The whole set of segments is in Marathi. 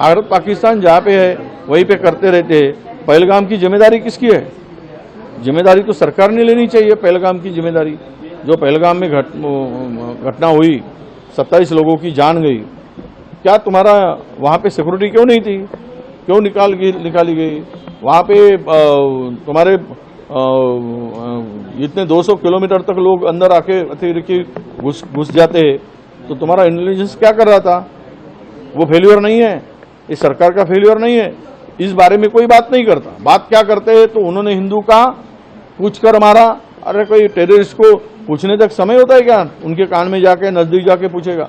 भारत पाकिस्तान जहाँ पे है, वहीं पे करते रहते हैं। पहलगाम की ज़िम्मेदारी किसकी है? ज़िम्मेदारी तो सरकार ने लेनी चाहिए, पहलगाम की ज़िम्मेदारी। जो पहलगाम में घट घटना हुई, सत्ताईस लोगों की जान गई। क्या तुम्हारा वहाँ पे सिक्योरिटी क्यों नहीं थी? क्यों निकाल गई, निकाली गई? वहाँ पे तुम्हारे इतने 200 किलोमीटर तक लोग अंदर आके अतिरिक्त घुस घुस जाते हैं। तो तुम्हारा इंटेलिजेंस क्या कर रहा था? वो फेल्यूर नहीं है? ये सरकार का फेल्यूर नहीं है। इस बारे में कोई बात नहीं करता। बात क्या करते हैं? तो उन्होंने हिंदू का पूछ कर मारा। अरे कोई टेररिस्ट को पूछने तक समय होता है क्या? उनके कान में जाके, नज़दीक जाके पूछेगा।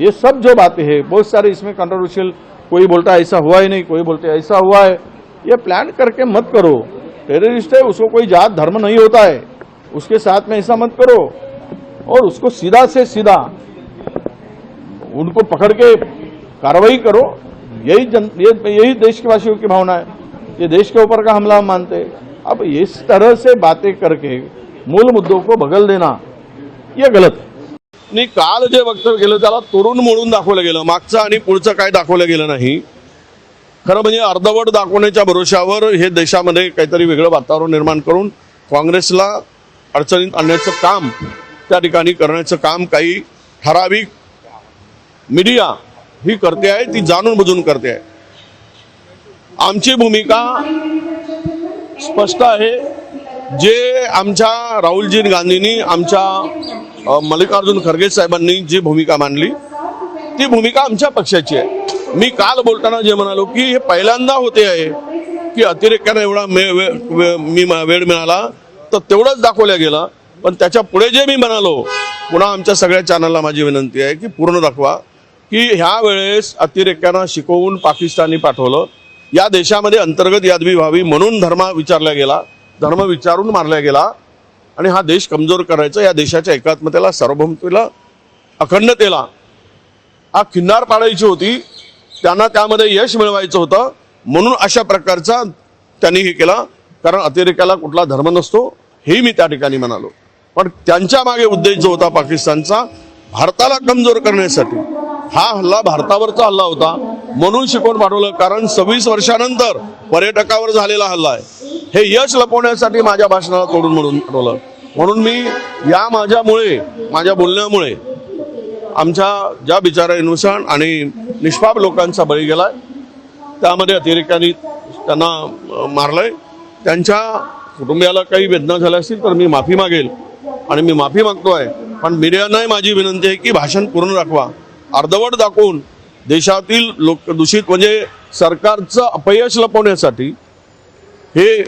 ये सब जो बातें हैं, बहुत सारे इसमें कंट्रोवर्शियल कोई बोलता है ऐसा हुआ ही नहीं, कोई बोलते ऐसा हुआ है। ये प्लान करके मत करो। टेररिस्ट है, उसको कोई जात, धर्म नहीं होता है। उसके साथ में ऐसा मत करो। और उसको सीधा से सीधा उनको पकड़ के कार्रवाई करो। यही जन ये यही देश के वासियों की भावना है। ये देश के ऊपर का हमला हम मानते हैं। अब इस तरह से बातें करके मूल मुद्दों को बगल देना ये गलत है। आणि काल जे वक्तव्य केलं त्याला तोडून मोडून दाखवलं गेलं. मागचं आणि पुढचं काय दाखवलं गेलं नाही. खरं म्हणजे अर्धवट दाखवण्याच्या भरोश्यावर हे देशामध्ये काहीतरी वेगळं वातावरण निर्माण करून काँग्रेसला अडचणीत आणण्याचं काम त्या ठिकाणी करण्याचं काम काही ठराविक मीडिया ही करते आहे ती जाणून बुजून करते आहे. आमची भूमिका स्पष्ट आहे. जे आमच्या राहुलजी गांधींनी आमच्या मल्लिकार्जुन खरगे साहेबांनी जी भूमिका मांडली ती भूमिका आमच्या पक्षाची आहे. मी काल बोलताना जे म्हणालो की हे पहिल्यांदा होते आहे की अतिरेक्यानं एवढा मे मी वेळ मिळाला तर तेवढंच दाखवल्या गेला. पण त्याच्या पुढे जे मी म्हणालो पुन्हा आमच्या सगळ्या चॅनलला माझी विनंती आहे की पूर्ण दाखवा. की ह्या वेळेस अतिरेक्यांना शिकवून पाकिस्तानी पाठवलं. या देशामध्ये अंतर्गत यादवी व्हावी म्हणून धर्म विचारला गेला. धर्म विचारून मारला गेला. आणि हा देश कमजोर करायचा या देशाच्या एकात्मतेला सार्वभौमतेला अखंडतेला. हा खिन्नार पाडायची होती. त्यांना त्यामध्ये यश मिळवायचं होतं. म्हणून अशा प्रकारचा त्यांनी हे केला. कारण अतिरेक्याला कुठला धर्म नसतो हेही मी त्या ठिकाणी म्हणालो. पण त्यांच्या मागे उद्देश जो होता पाकिस्तानचा भारताला कमजोर करण्यासाठी हा हल्ला भारतावरचा हल्ला होता. म्हणून शिकवून पाठवलं. कारण सव्वीस वर्षानंतर पर्यटकावर झालेला हल्ला आहे. हे यश लपवण्यासाठी माझ्या भाषणाला तोडून म्हणून पाठवलं. म्हणून मी या माझ्यामुळे माझ्या बोलण्यामुळे आमच्या ज्या बिचारा इन्व्हसन आणि निष्पाप लोकांचा बळी गेलाय त्यामध्ये अतिरेक्यांनी त्यांना मारलंय. त्यांच्या कुटुंबियाला काही वेदना झाल्या असतील तर मी माफी मागेल. आणि मी माफी मागतो आहे पण मीडियानाही माझी विनंती आहे की भाषण पूर्ण राखवा. अर्धवट दाखवून देशातील लोक दूषित म्हणजे सरकारचं अपयश लपवण्यासाठी हे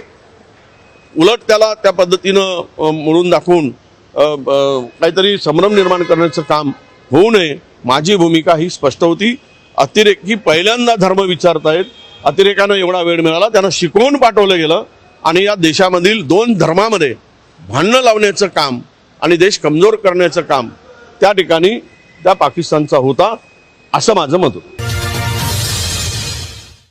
उलट त्याला त्या पद्धतीनं म्हणून दाखवून काहीतरी संभ्रम निर्माण करण्याचं काम होऊ नये माझी भूमिका ही स्पष्ट होती. अतिरेकी पहिल्यांदा धर्म विचारतायत. अतिरेकानं एवढा वेळ मिळाला त्यांना शिकवून पाठवलं गेलं आणि या देशामधील दोन धर्मामध्ये भांडणं लावण्याचं काम आणि देश कमजोर करण्याचं काम त्या ठिकाणी त्या पाकिस्तानचा होता असं माझं मत होतं.